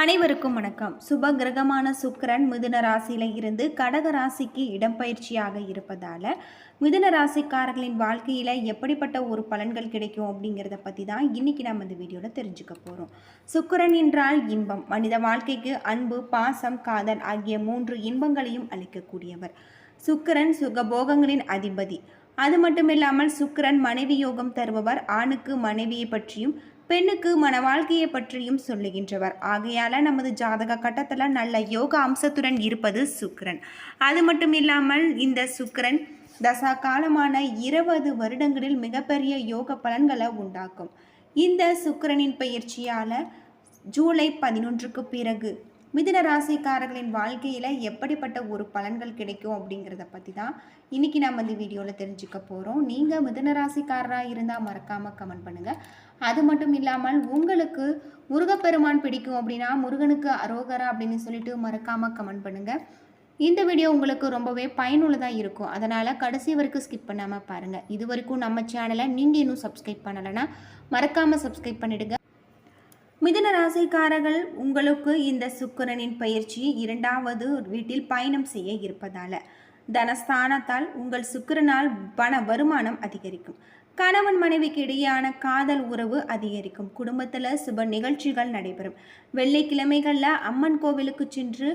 அனைவருக்கும் வணக்கம். சுப கிரகமான சுக்கரன் மிதுன ராசியில இருந்து கடக ராசிக்கு இடம்பெயர்ச்சியாக இருப்பதால மிதுன ராசிக்காரர்களின் வாழ்க்கையில எப்படிப்பட்ட ஒரு பலன்கள் கிடைக்கும் அப்படிங்கிறத பத்தி தான் இன்னைக்கு நம்ம இந்த வீடியோல தெரிஞ்சுக்க போறோம். சுக்கிரன் என்றால் இன்பம். மனித வாழ்க்கைக்கு அன்பு பாசம் காதல் ஆகிய மூன்று இன்பங்களையும் அளிக்கக்கூடியவர். சுக்கிரன் சுகபோகங்களின் அதிபதி. அது மட்டுமில்லாமல் சுக்கிரன் மனைவி யோகம் தருபவர். ஆணுக்கு மனைவியை பற்றியும் பெண்ணுக்கு மன வாழ்க்கையை பற்றியும் சொல்லுகின்றவர். ஆகையால் நமது ஜாதக கட்டத்தில் நல்ல யோக அம்சத்துடன் இருப்பது சுக்கரன். அது மட்டும் இல்லாமல் இந்த சுக்கரன் தசா காலமான இருபது வருடங்களில் மிகப்பெரிய யோக பலன்களை உண்டாக்கும். இந்த சுக்கரனின் பயிற்சியால் ஜூலை பதினொன்றுக்கு பிறகு மிதுன ராசிக்காரர்களின் வாழ்க்கையில் எப்படிப்பட்ட ஒரு பலன்கள் கிடைக்கும் அப்படிங்கிறத பற்றி தான் இன்றைக்கி நம்ம இந்த வீடியோவில் தெரிஞ்சுக்க போகிறோம் நீங்கள் மிதுன ராசிக்காரராக இருந்தால் மறக்காமல் கமெண்ட் பண்ணுங்கள் அது மட்டும் இல்லாமல் உங்களுக்கு முருகப்பெருமான் பிடிக்கும் அப்படின்னா முருகனுக்கு அரோகரா அப்படின்னு சொல்லிட்டு மறக்காமல் கமெண்ட் பண்ணுங்கள் இந்த வீடியோ உங்களுக்கு ரொம்பவே பயனுள்ளதாக இருக்கும். அதனால் கடைசி வரைக்கும் ஸ்கிப் பண்ணாமல் பாருங்கள் இது வரைக்கும் நம்ம சேனலை நீங்கள் இன்னும் சப்ஸ்கிரைப் பண்ணலைன்னா மறக்காமல் சப்ஸ்கிரைப் பண்ணிவிடுங்க மிதுன ராசிக்காரர்கள் உங்களுக்கு இந்த சுக்கிரனின் பயிற்சி இரண்டாவது வீட்டில் பயணம் செய்ய இருப்பதால தனஸ்தானத்தால் உங்கள் சுக்கிரனால் பண வருமானம் அதிகரிக்கும். கணவன் மனைவிக்கு இடையேயான காதல் உறவு அதிகரிக்கும். குடும்பத்தில் சுப நிகழ்ச்சிகள் நடைபெறும். வெள்ளிக்கிழமைகளில் அம்மன் கோவிலுக்கு சென்று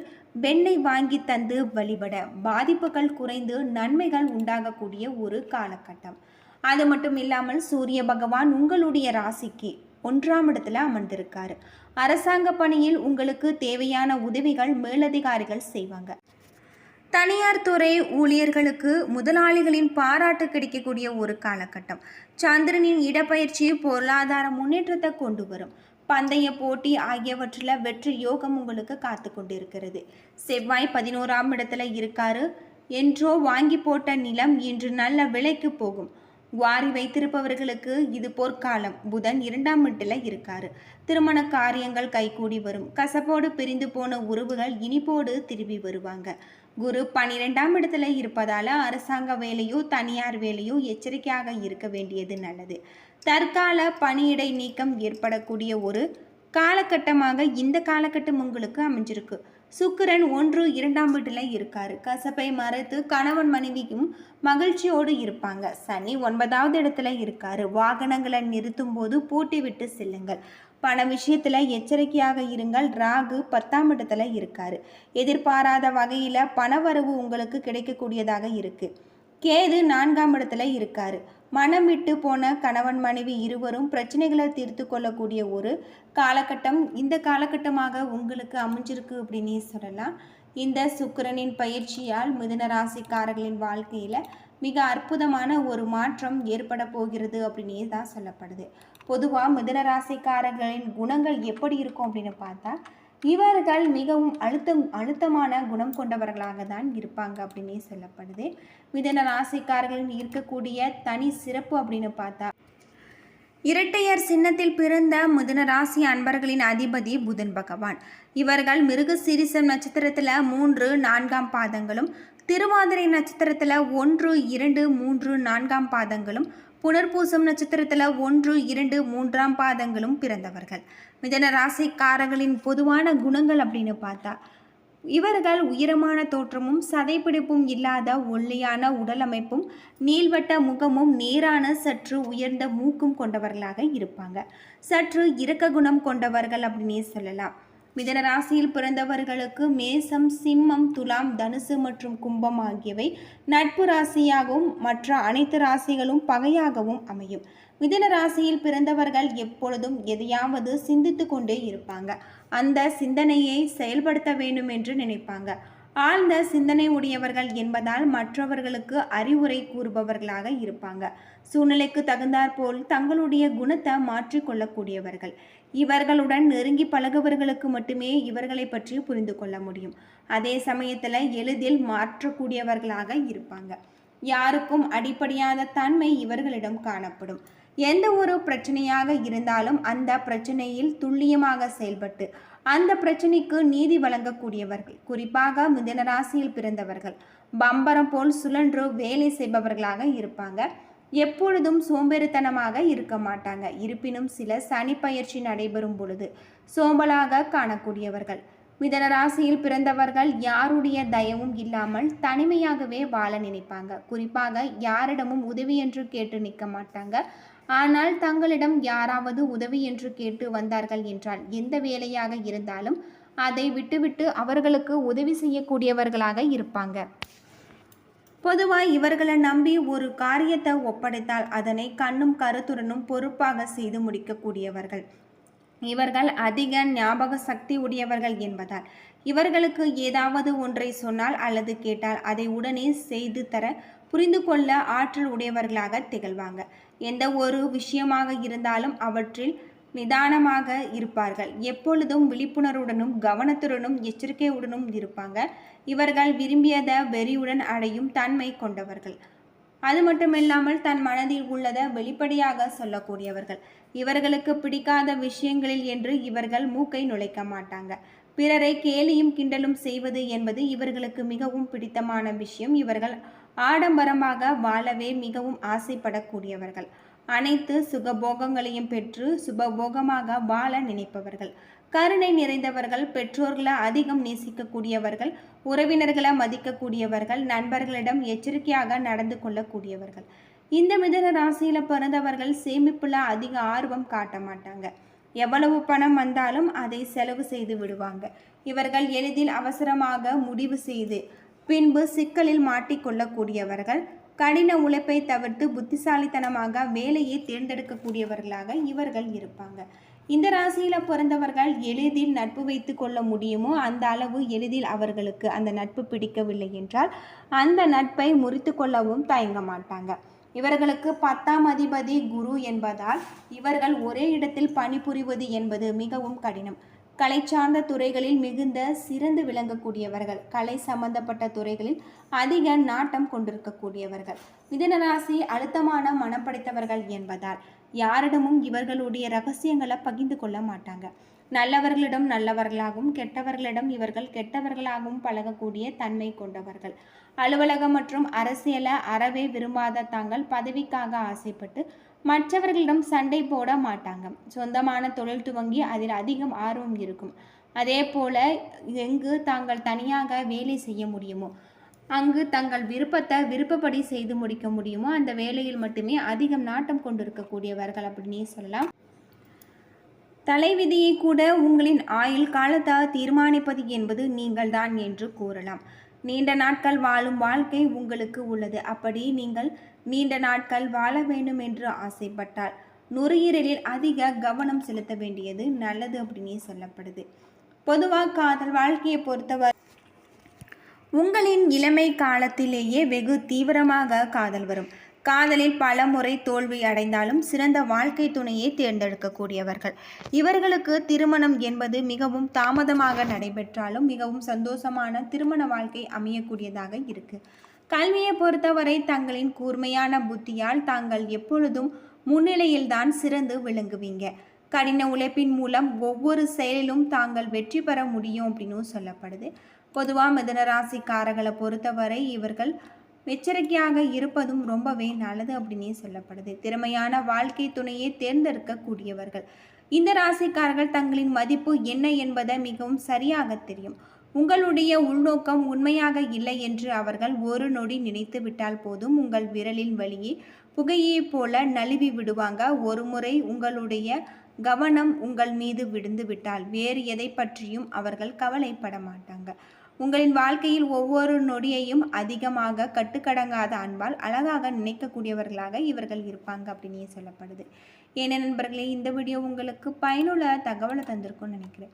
வெண்ணெய் வாங்கி தந்து வழிபட பாதிப்புகள் குறைந்து நன்மைகள் உண்டாகக்கூடிய ஒரு காலகட்டம். அது மட்டும் இல்லாமல் சூரிய பகவான் உங்களுடைய ராசிக்கு ஒன்றாம் இடத்துல அமர்ந்திருக்காரு. அரசாங்க பணியில் உங்களுக்கு தேவையான உதவிகள் மேலதிகாரிகள் செய்வாங்க. தனியார் துறை ஊழியர்களுக்கு முதலாளிகளின் பாராட்டு கிடைக்கக்கூடிய ஒரு காலகட்டம். சந்திரனின் இடப்பயிற்சி பொருளாதார முன்னேற்றத்தை கொண்டு வரும். பந்தய போட்டி ஆகியவற்றில் வெற்றி யோகம் உங்களுக்கு காத்து கொண்டிருக்கிறது. செவ்வாய் பதினோராம் இடத்துல இருக்காரு. என்றோ வாங்கி போட்ட நிலம் இன்று நல்ல விலைக்கு போகும். வாரி வைத்திருப்பவர்களுக்கு இது பொற்காலம். புதன் இரண்டாம் வீட்டில் இருக்காரு. திருமண காரியங்கள் கைகூடி வரும். கசப்போடு பிரிந்து போன உறவுகள் இனிப்போடு திரும்பி வருவாங்க. குரு பனிரெண்டாம் இடத்துல இருப்பதால அரசாங்க வேலையோ தனியார் வேலையோ எச்சரிக்கையாக இருக்க வேண்டியது நல்லது. தற்கால பணியிடை நீக்கம் ஏற்படக்கூடிய ஒரு காலகட்டமாக இந்த காலகட்டம் உங்களுக்கு அமைஞ்சிருக்கு. சுக்கிரன் ஒன்று இரண்டாம் வீட்டில் இருக்காரு. கசப்பை மறைத்து கணவன் மனைவிக்கும் மகிழ்ச்சியோடு இருப்பாங்க. சனி ஒன்பதாவது இடத்துல இருக்காரு. வாகனங்களை நிறுத்தும் போது பூட்டி விட்டு செல்லுங்கள். பண விஷயத்தில் எச்சரிக்கையாக இருங்கள். ராகு பத்தாம் இடத்துல இருக்காரு. எதிர்பாராத வகையில பணவரவு உங்களுக்கு கிடைக்கக்கூடியதாக இருக்குது கேது நான்காம் இடத்துல இருக்காரு. மனம் விட்டு போன கணவன் மனைவி இருவரும் பிரச்சனைகளை தீர்த்து கொள்ளக்கூடிய ஒரு காலகட்டம். இந்த காலகட்டமாக உங்களுக்கு அமைஞ்சிருக்கு அப்படின்னு சொல்லலாம். இந்த சுக்கிரனின் பயிற்சியால் மிதுன ராசிக்காரர்களின் வாழ்க்கையில் மிக அற்புதமான ஒரு மாற்றம் ஏற்பட போகிறது அப்படின்னே தான் சொல்லப்படுது. பொதுவாக மிதுன ராசிக்காரர்களின் குணங்கள் எப்படி இருக்கும் அப்படின்னு பார்த்தா இவர்கள் மிகவும் அழுத்தம் அழுத்தமான குணம் கொண்டவர்களாக தான் இருப்பாங்க அப்படின்னே சொல்லப்படுது. மிதன ராசிக்காரர்களின் இருக்கக்கூடிய தனி சிறப்பு அப்படின்னு பார்த்தா இரட்டையர் சின்னத்தில் பிறந்த மிதுன ராசி அன்பர்களின் அதிபதி புதன் பகவான். இவர்கள் மிருக சிறிசம் நட்சத்திரத்தில் மூன்று நான்காம் பாதங்களும் திருவாதிரை நட்சத்திரத்தில் ஒன்று இரண்டு மூன்று நான்காம் பாதங்களும் புனர்பூசம் நட்சத்திரத்தில் ஒன்று இரண்டு மூன்றாம் பாதங்களும் பிறந்தவர்கள். மிதன ராசிக்காரர்களின் பொதுவான குணங்கள் அப்படின்னு பார்த்தா இவர்கள் உயரமான தோற்றமும் சதைப்பிடிப்பும் இல்லாத ஒல்லியான உடல் அமைப்பும் நீள்வட்ட முகமும் நேரான சற்று உயர்ந்த மூக்கும் கொண்டவர்களாக இருப்பாங்க. சற்று இரக்க குணம் கொண்டவர்கள் அப்படின்னே சொல்லலாம். மிதன ராசியில் பிறந்தவர்களுக்கு மேசம் சிம்மம் துலாம் தனுசு மற்றும் கும்பம் ஆகியவை நட்பு ராசியாகவும் மற்ற அனைத்து ராசிகளும் பகையாகவும் அமையும். மிதன ராசியில் பிறந்தவர்கள் எப்பொழுதும் எதையாவது சிந்தித்து கொண்டே இருப்பாங்க. அந்த சிந்தனையை செயல்படுத்த வேண்டும் என்று நினைப்பாங்க. ஆழ்ந்த சிந்தனை உடையவர்கள் என்பதால் மற்றவர்களுக்கு அறிவுரை கூறுபவர்களாக இருப்பாங்க. சூழ்நிலைக்கு தகுந்தாற்போல் தங்களுடைய குணத்தை மாற்றிக்கொள்ளக்கூடியவர்கள் இவர்களுடன் நெருங்கி பழகுவர்களுக்கு மட்டுமே இவர்களை பற்றி புரிந்து கொள்ள முடியும். அதே சமயத்தில் எளிதில் மாற்றக்கூடியவர்களாக இருப்பாங்க. யாருக்கும் அடிப்படையான தன்மை இவர்களிடம் காணப்படும். எந்த ஒரு பிரச்சனையாக இருந்தாலும் அந்த பிரச்சனையில் துல்லியமாக செயல்பட்டு அந்த பிரச்சனைக்கு நீதி வழங்கக்கூடியவர்கள் குறிப்பாக மிதன ராசியில் பிறந்தவர்கள் பம்பரம் போல் சுழன்று வேலை செய்பவர்களாக இருப்பாங்க. எப்பொழுதும் சோம்பேறித்தனமாக இருக்க மாட்டாங்க. இருப்பினும் சில சனி பயிற்சி நடைபெறும் பொழுது சோம்பலாக காணக்கூடியவர்கள். மிதன ராசியில் பிறந்தவர்கள் யாருடைய தயவும் இல்லாமல் தனிமையாகவே வாழ நினைப்பாங்க. குறிப்பாக யாரிடமும் உதவி என்று கேட்டு நிற்க மாட்டாங்க. ஆனால் தங்களிடம் யாராவது உதவி என்று கேட்டு வந்தார்கள் என்றால் எந்த வேலையாக இருந்தாலும் அதை விட்டுவிட்டு அவர்களுக்கு உதவி செய்யக்கூடியவர்களாக இருப்பாங்க. பொதுவாக இவர்களை நம்பி ஒரு காரியத்தை ஒப்படைத்தால் அதனை கண்ணும் கருத்துடனும் பொறுப்பாக செய்து முடிக்கக்கூடியவர்கள். இவர்கள் அதிக ஞாபக சக்தி உடையவர்கள் என்பதால். இவர்களுக்கு ஏதாவது ஒன்றை சொன்னால் அல்லது கேட்டால் அதை உடனே செய்து தர புரிந்து கொள்ள ஆற்றல் உடையவர்களாக திகழ்வாங்க. எந்த ஒரு விஷயமாக இருந்தாலும் அவற்றில் நிதானமாக இருப்பார்கள். எப்பொழுதும் விழிப்புணர்வுடனும் கவனத்துடனும் எச்சரிக்கையுடனும் இருப்பாங்க. இவர்கள் விரும்பியதை வெறியுடன் அடையும் தன்மை கொண்டவர்கள். அது மட்டுமில்லாமல் தன் மனதில் உள்ளதை வெளிப்படையாக சொல்லக்கூடியவர்கள். இவர்களுக்கு பிடிக்காத விஷயங்களில் என்று இவர்கள் மூக்கை நுழைக்க மாட்டாங்க. பிறரை கேலியும் கிண்டலும் செய்வது என்பது இவர்களுக்கு மிகவும் பிடித்தமான விஷயம். இவர்கள் ஆடம்பரமாக வாழவே மிகவும் ஆசைப்படக்கூடியவர்கள். அனைத்து சுகபோகங்களையும் பெற்று சுபபோகமாக வாழ நினைப்பவர்கள். கருணை நிறைந்தவர்கள் பெற்றோர்களை அதிகம் நேசிக்கக்கூடியவர்கள் உறவினர்களை மதிக்கக்கூடியவர்கள் நண்பர்களிடம் எச்சரிக்கையாக நடந்து கொள்ளக்கூடியவர்கள். இந்த மிதன ராசியில் பிறந்தவர்கள் சேமிப்பில் அதிக ஆர்வம் காட்ட மாட்டாங்க. எவ்வளவு பணம் வந்தாலும் அதை செலவு செய்து விடுவாங்க. இவர்கள் எளிதில் அவசரமாக முடிவு செய்து பின்பு சிக்கலில் மாட்டிக்கொள்ளக்கூடியவர்கள். கடின உழைப்பை தவிர்த்து புத்திசாலித்தனமாக வேலையை தேர்ந்தெடுக்கக்கூடியவர்களாக இவர்கள் இருப்பாங்க. இந்த ராசியில் பிறந்தவர்கள் எளிதில் நட்பு வைத்து கொள்ள முடியுமோ? அந்த அளவு எளிதில் அவர்களுக்கு அந்த நட்பு பிடிக்கவில்லை என்றால் அந்த நட்பை முறித்து கொள்ளவும் தயங்க மாட்டாங்க. இவர்களுக்கு பத்தாம் அதிபதி குரு என்பதால் இவர்கள் ஒரே இடத்தில் பணிபுரிவது என்பது மிகவும் கடினம். கலை சார்ந்த துறைகளில் மிகுந்த சிறந்து விளங்கக்கூடியவர்கள். கலை சம்பந்தப்பட்ட துறைகளில் அதிக நாட்டம் கொண்டிருக்கக்கூடியவர்கள். மிதனராசி அழுத்தமான மனம் படைத்தவர்கள் என்பதால் யாரிடமும் இவர்களுடைய ரகசியங்களை பகிர்ந்து கொள்ள மாட்டாங்க. நல்லவர்களிடம் நல்லவர்களாகவும் கெட்டவர்களிடம் இவர்கள் கெட்டவர்களாகவும் பழகக்கூடிய தன்மை கொண்டவர்கள். அலுவலகம் மற்றும் அரசியலை அறவே விரும்பாத தாங்கள் பதவிக்காக ஆசைப்பட்டு மற்றவர்களிடம் சண்டை போட மாட்டாங்க. சொந்தமான தொழில் துவங்கி அதில் அதிகம் ஆர்வம் இருக்கும். அதே போல எங்கு தாங்கள் தனியாக வேலை செய்ய முடியுமோ அங்கு தங்கள் விருப்பத்தை விருப்பப்படி செய்து முடிக்க முடியுமோ அந்த வேலையில் மட்டுமே அதிகம் நாட்டம் கொண்டிருக்கக்கூடியவர்கள் அப்படின்னே சொல்லலாம். தலைவிதியை கூட உங்களின் ஆயுள் காலத்தால் தீர்மானிப்பது என்பது நீங்கள்தான் என்று கூறலாம். நீண்ட நாட்கள் வாழும் வாழ்க்கை உங்களுக்கு உள்ளது. அப்படி நீங்கள் நீண்ட நாட்கள் வாழ வேண்டும் என்று ஆசைப்பட்டால் நுரையீரலில் அதிக கவனம் செலுத்த வேண்டியது நல்லது அப்படின்னே சொல்லப்படுது. பொதுவாக காதல் வாழ்க்கையை பொறுத்தவரை உங்களின் இளமை காலத்திலேயே வெகு தீவிரமாக காதல் வரும். காதலில் பல முறை தோல்வி அடைந்தாலும் சிறந்த வாழ்க்கை துணையை தேர்ந்தெடுக்கக்கூடியவர்கள். இவர்களுக்கு திருமணம் என்பது மிகவும் தாமதமாக நடைபெற்றாலும் மிகவும் சந்தோஷமான திருமண வாழ்க்கை அமையக்கூடியதாக இருக்குது கல்வியை பொறுத்தவரை தங்களின் கூர்மையான புத்தியால் தாங்கள் எப்பொழுதும் முன்னிலையில்தான் சிறந்து விளங்குவீங்க. கடின உழைப்பின் மூலம் ஒவ்வொரு செயலிலும் தாங்கள் வெற்றி பெற முடியும் அப்படின்னு சொல்லப்படுது. பொதுவாக மிதனராசிக்காரர்களை பொறுத்தவரை இவர்கள் எச்சரிக்கையாக இருப்பதும் ரொம்பவே நல்லது அப்படின்னே சொல்லப்படுது. திறமையான வாழ்க்கை துணையை தேர்ந்தெடுக்கக்கூடியவர்கள். இந்த ராசிக்காரர்கள் தங்களின் மதிப்பு என்ன என்பதை மிகவும் சரியாக தெரியும். உங்களுடைய உள்நோக்கம் உண்மையாக இல்லை என்று அவர்கள் ஒரு நொடி நினைத்து விட்டால் போதும். உங்கள் விரலின் வழியே புகையைப் போல நழுவி விடுவாங்க. ஒரு முறை உங்களுடைய கவனம் உங்கள் மீது விழுந்து விட்டால் வேறு எதை பற்றியும் அவர்கள் கவலைப்பட மாட்டாங்க. உங்களின் வாழ்க்கையில் ஒவ்வொரு நொடியையும் அதிகமாக கட்டுக்கடங்காத அன்பால் அழகாக நினைக்கக்கூடியவர்களாக இவர்கள் இருப்பாங்க அப்படின்னே சொல்லப்படுது. ஏன்னா நண்பர்களே இந்த வீடியோ உங்களுக்கு பயனுள்ள தகவலை தந்திருக்கும்னு நினைக்கிறேன்.